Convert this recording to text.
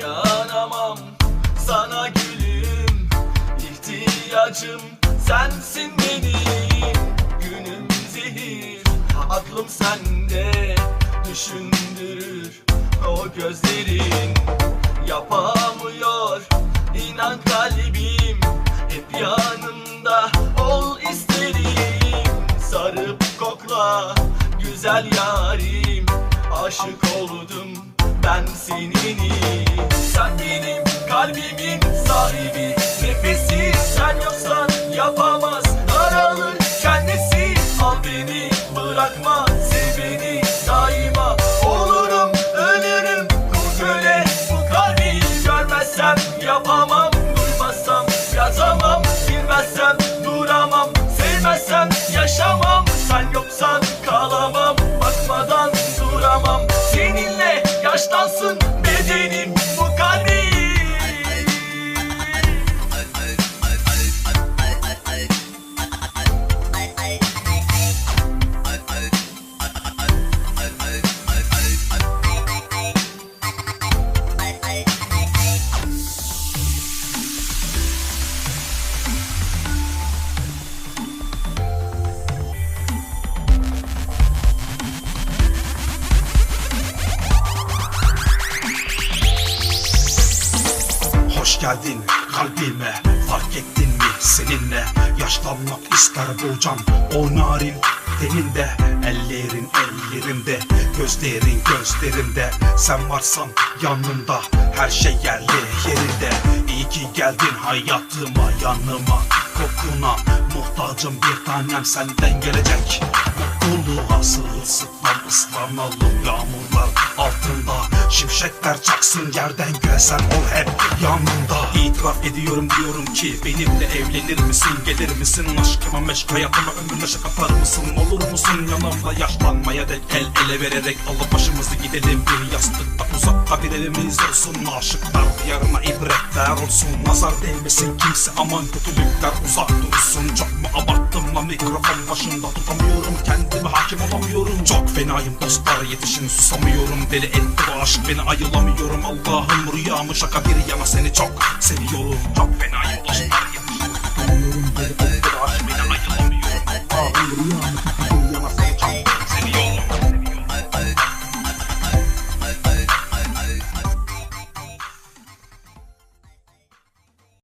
dayanamam. Sana gülüm ihtiyacım sensin benim. Günüm zehir aklım sende. Düşündürür o gözlerin. Yapamıyor inan kalbim. Hep yanımda ol isterim. Sarıp kokla güzel yarim. Aşık oldum ben seninim Sen benim kalbimin sahibi. Nefesi sen yoksan yapamaz. Daralır kendisi. Al beni bırakma. Sev beni daima. Olurum ölürüm. Kul köle bu kalbi Görmezsem yapamam geldin kalbime Fark ettin mi seninle? Yaşlanmak ister bu can O narin teninde. Ellerin ellerimde Gözlerin gözlerimde Sen varsan yanımda Her şey yerli yerinde ki geldin hayatıma yanıma. Kokuna muhtacım bir tanem senden gelecek. Mutluluğa sırılsıklam ıslanalım Yağmurlar altında. Şimşekler çaksın yerden göğe sen ol hep yanımda. İtiraf ediyorum diyorum ki Benimle evlenir misin gelir misin? Aşkıma meşk hayatıma ömrüne şaka atar mısın? Olur musun yanımda? Yaşlanmaya dek El ele vererek alıp başımızı gidelim. Bir yastıkta uzakta bir evimiz olsun. Aşıklar Yarına ibretler olsun. Nazar değmesin kimse. Aman kötülükler uzak dursun. Çok mu abarttım la mikrofon başında? Tutamıyorum kendimi hakim olamıyorum. Çok fenayım dostlar yetişin susamıyorum. Deli etti bu aşk beni ayılamıyorum. Allah'ım rüyamı şaka bir yana seni çok seviyorum. Çok fenayım dostlar yetişin. Tutamıyorum deli etti bu aşk beni ayılamıyorum. Allah'ım rüyamı